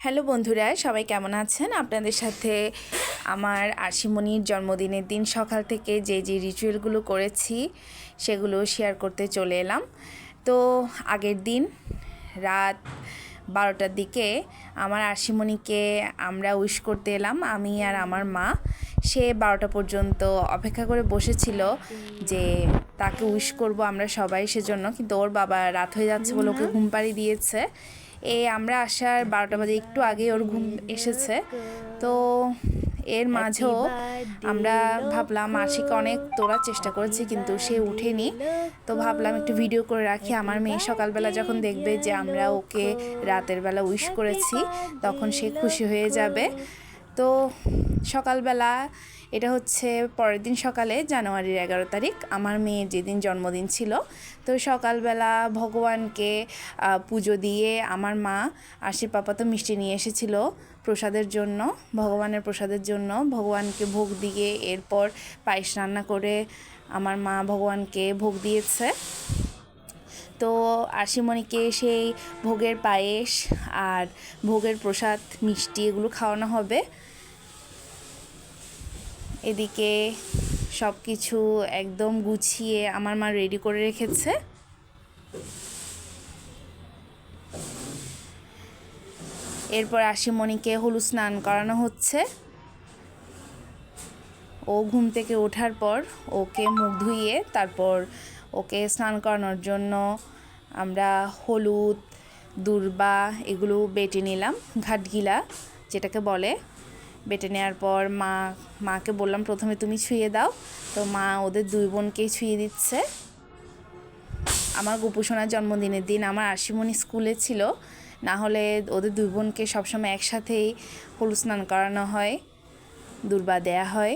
Hello বন্ধুরা, সবাই কেমন আছেন? আপনাদের সাথে আমার আশিমণির জন্মদিনের দিন সকাল থেকে যে যে রিচুয়ালগুলো করেছি, সেগুলো শেয়ার করতে চলে এলাম। তো আগের দিন রাত বারোটার দিকে আমার আশিমণিকে আমরা উইশ করতে এলাম, আমি আর আমার মা। সে বারোটা পর্যন্ত অপেক্ষা করে বসেছিল যে তাকে উইশ করব আমরা সবাই সেজন্য, কিন্তু ওর বাবা রাত হয়ে যাচ্ছে বলে ওকে ঘুম পাড়ি দিয়েছে। এ আমরা আসার বারোটা বাজে, একটু আগে ওর ঘুম এসেছে। তো এর মাঝেও আমরা ভাবলাম মাসিকে অনেক তোলার চেষ্টা করেছি কিন্তু সে উঠেনি। তো ভাবলাম একটু ভিডিও করে রাখি। আমার মেয়ে সকালবেলা যখন দেখবে যে আমরা ওকে রাতের বেলা উইশ করেছি তখন সে খুশি হয়ে যাবে। তো সকালবেলা এটা হচ্ছে পরের দিন সকালে জানুয়ারির এগারো তারিখ, আমার মেয়ের যেদিন জন্মদিন ছিল। তো সকালবেলা ভগবানকে পুজো দিয়ে আমার মা, আশির পাপা তো মিষ্টি নিয়ে এসেছিল প্রসাদের জন্য, ভগবানের প্রসাদের জন্য। ভগবানকে ভোগ দিয়ে এরপর পায়েস রান্না করে আমার মা ভগবানকে ভোগ দিয়েছে। তো আশিমণিকে সেই ভোগের পায়েস আর ভোগের প্রসাদ, মিষ্টি এগুলো খাওয়ানো হবে। এদিকে সব কিছু একদম গুছিয়ে আমার মা রেডি করে রেখেছে। এরপর আশিমণিকে হলুদ স্নান করানো হচ্ছে। ও ঘুম থেকে ওঠার পর ওকে মুখ ধুইয়ে তারপর ওকে স্নান করানোর জন্য আমরা হলুদ, দুর্বা এগুলো বেটে নিলাম ঘাটগিলা যেটাকে বলে। বেটে নেওয়ার পর মা, মাকে বললাম, প্রথমে তুমি ছুঁয়ে দাও। তো মা ওদের দুই বোনকেই ছুঁয়ে দিচ্ছে। আমার গোপুসোনার জন্মদিনের দিন আমার আশিমণি স্কুলে ছিল। না হলে ওদের দুই বোনকে সবসময় একসাথেই হলুদ স্নান করানো হয়, দুর্বা দেয়া হয়।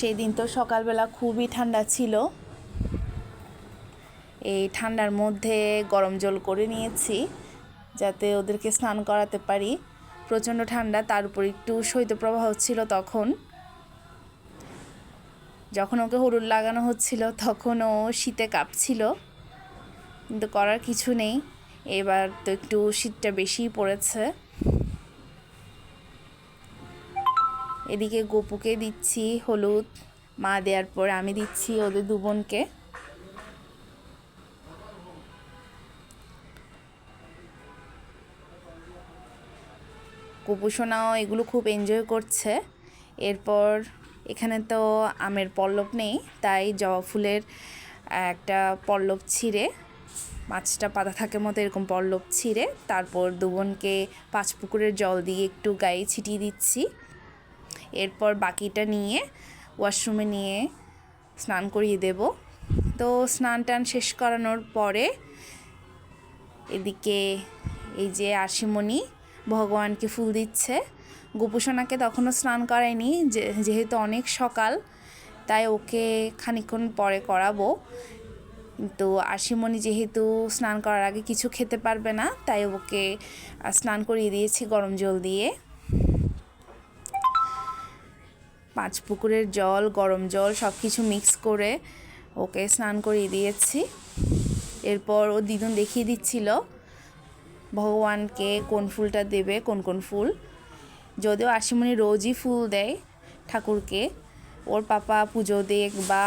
সেই দিন তো সকালবেলা খুবই ঠান্ডা ছিল। এই ঠান্ডার মধ্যে গরম জল করে নিয়েছি, যাতে ওদেরকে স্নান করাতে পারি। প্রচণ্ড ঠান্ডা, তার উপর একটু শৈত্যপ্রবাহ ছিল তখন। যখন ওকে হলুদ লাগানো হচ্ছিল, তখন ও শীতে কাঁপছিল। কিন্তু করার কিছু নেই, এবার তো একটু শীতটা বেশিই পড়েছে। এদিকে গোপুকে দিচ্ছি হলুদ, মা দেওয়ার পর আমি দিচ্ছি ওদের দু বোনকে গোপুসোনাও এগুলো খুব এনজয় করছে। এরপর এখানে তো আমের পল্লব নেই, তাই জবা ফুলের একটা পল্লব ছিঁড়ে, মাছটা পাতা থাকে মতো এরকম পল্লব ছিঁড়ে, তারপর দুবনকে পাঁচ পুকুরের জল দিয়ে একটু গায়ে ছিটিয়ে দিচ্ছি। এরপর বাকিটা নিয়ে ওয়াশরুমে নিয়ে স্নান করিয়ে দেব। তো স্নান টান শেষ করানোর পরে এদিকে এই যে আশিমণি ভগবানকে ফুল দিচ্ছে। গোপুসোনাকে তখনও স্নান করায়নি যেহেতু অনেক সকাল, তাই ওকে খানিকক্ষণ পরে করাবো। কিন্তু আশিমণি যেহেতু স্নান করার আগে কিছু খেতে পারবে না, তাই ওকে স্নান করিয়ে দিয়েছি গরম জল দিয়ে। পাঁচ পুকুরের জল, গরম জল সব কিছু মিক্স করে ওকে স্নান করিয়ে দিয়েছি। এরপর ও দিদুন দেখিয়ে দিচ্ছিল ভগবানকে কোন ফুলটা দেবে, কোন কোন ফুল। যদিও আশিমণি রোজই ফুল দেয় ঠাকুরকে, ওর পাপা পুজো দেখ বা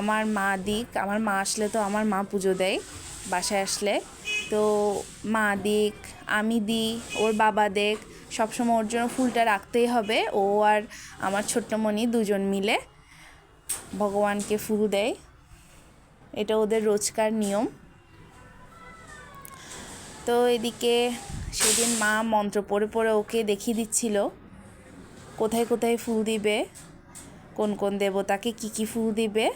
আমার মা দিক, আমার মা আসলে তো আমার মা পুজো দেয় বাসায় আসলে। তো মা দিক, আমি দিই, ওর বাবা দেখ সবসময় ওর জন্য ফুলটা রাখতেই হবে। ও আর আমার ছোট্টমণি দুজন মিলে ভগবানকে ফুল দেয়। এটা ওদের রোজকার নিয়ম। তো এদিকে সেদিন মা মন্ত্র পড়ে পড়ে ওকে দেখিয়ে দিচ্ছিল, কোথায় কোথায় ফুল দিবে, কোন কোন দেবতাকে কি কি ফুল দিবে।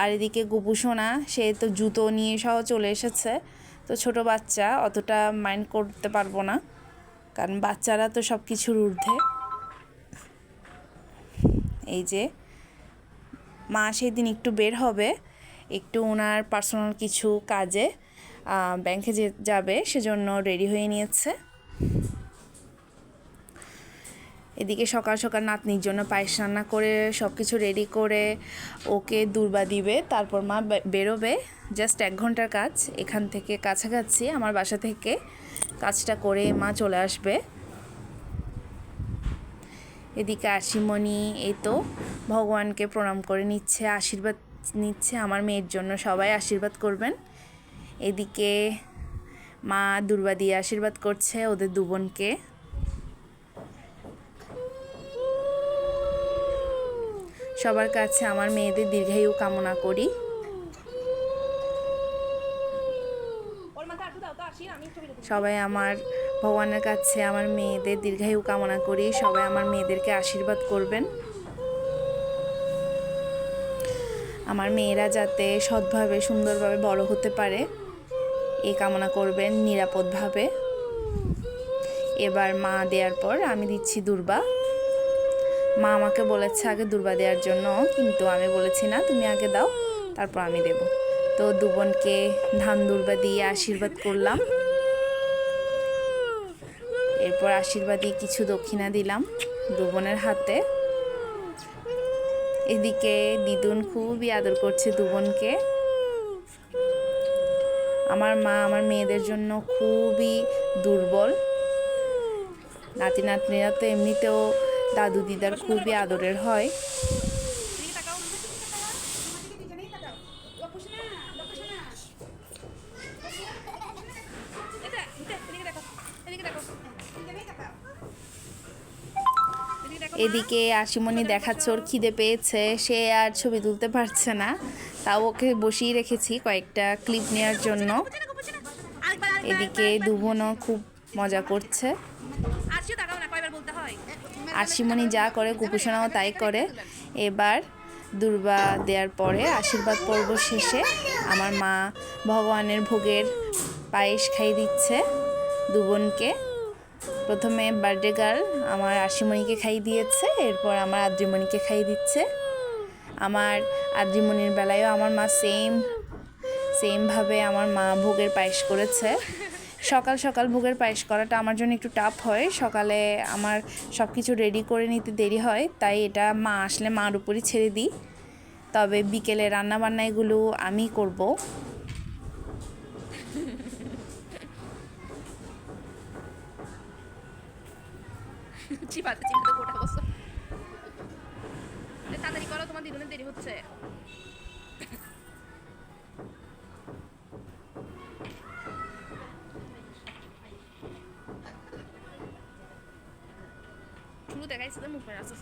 আর এদিকে গোপুসোনা সে তো জুতো নিয়ে সহ চলে এসেছে। তো ছোট বাচ্চা, অতটা মাইন্ড করতে পারব না। কারণ বাচ্চারা তো সব কিছুর ঊর্ধ্বে। এই যে, মা সেদিন একটু বের হবে, একটু ওনার পার্সোনাল কিছু কাজে ব্যাংকে যে যাবে সেজন্য রেডি হয়ে নিয়েছে। এদিকে সকাল সকাল নাতনির জন্য পায়েস রান্না করে সব কিছু রেডি করে, ওকে দুর্বা দিবে, তারপর মা বেরোবে। জাস্ট এক ঘণ্টার কাজ, এখান থেকে কাছাকাছি, আমার বাসা থেকে। কাজটা করে মা চলে আসবে। এদিকে আশিমণি এই তো ভগবানকে প্রণাম করে নিচ্ছে, আশীর্বাদ নিচ্ছে, আমার মেয়ের জন্য সবাই আশীর্বাদ করবেন। এদিকে মা দুর্বা দিয়ে আশীর্বাদ করছে ওদের দু বোনকে সবার কাছে আমার মেয়েদের দীর্ঘায়ু কামনা করি। সবাই আমার ভগবানের কাছে, আমার মেয়েদের দীর্ঘায়ু কামনা করি। সবাই আমার মেয়েদেরকে আশীর্বাদ করবেন। আমার মেয়েরা যাতে সৎভাবে, সুন্দরভাবে বড় হতে পারে এই কামনা করবেন নিরাপদভাবে। এবার মা দেওয়ার পর আমি দিচ্ছি দুর্বা। মা আমাকে বলেছে আগে দুর্বা দেওয়ার জন্য, কিন্তু আমি বলেছি, না, তুমি আগে দাও, তারপর আমি দেব। তো দু বোনকে ধান দুর্বা দিয়ে আশীর্বাদ করলাম। এরপর আশীর্বাদী কিছু দক্ষিণা দিলাম দুবনের হাতে। এদিকে দিদুন খুবই আদর করছে দু বোনকে আমার মা আমার মেয়েদের জন্য খুবই দুর্বল। নাতি নাতনিরা তো এমনিতেও দাদু দিদার খুবই আদরের হয়। এদিকে আশিমণি দেখাচ্ছে, ওর খিদে পেয়েছে, সে আর ছবি তুলতে পারছে না। তাও ওকে বসিয়ে রেখেছি কয়েকটা ক্লিপ নেওয়ার জন্য। এদিকে দুবোনও খুব মজা করছে। আশিমণি যা করে কুপুসোনাও তাই করে। এবার দুর্বা দেওয়ার পরে আশীর্বাদ পর্ব শেষে আমার মা ভগবানের ভোগের পায়েস খাইয়ে দিচ্ছে দু বোনকে প্রথমে বার্থডে গার্ল আমার আশিমণিকে খাইয়ে দিয়েছে, এরপর আমার আদ্রিমণিকে খাইয়ে দিচ্ছে। আমার আদ্রিমণির বেলায়ও আমার মা সেম সেমভাবে আমার মা ভোগের পায়েস করেছে। সকাল সকাল ভোগের পায়েস করাটা আমার জন্য একটু টাফ হয়। সকালে আমার সব কিছু রেডি করে নিতে দেরি হয়, তাই এটা মা আসলে মার উপরই ছেড়ে দিই। তবে বিকেলে রান্নাবান্না এগুলো আমি করব। চিপাতে চিপাতে বসো। তাড়াতাড়ি করো, তোমার দিদুনের দেরি হচ্ছে। শুরু দেখাইছে তো মুখ মেরে আসতে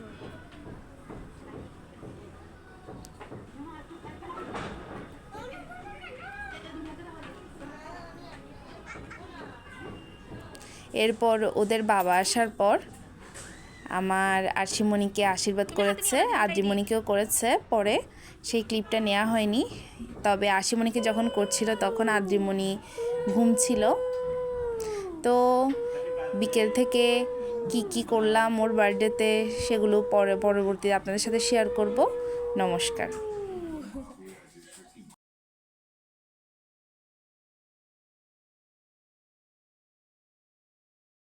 এরপর ওদের বাবা আসার পর আমার আশিমণিকে আশীর্বাদ করেছে, আদ্রিমণিকেও করেছে পরে। সেই ক্লিপটা নেওয়া হয়নি। তবে আশিমণিকে যখন করছিল তখন আদ্রিমণি ঘুম ছিল। তো বিকেল থেকে কি কি করলাম ওর বার্থডেতে সেগুলো পরে, পরবর্তীতে আপনাদের সাথে শেয়ার করব। নমস্কার।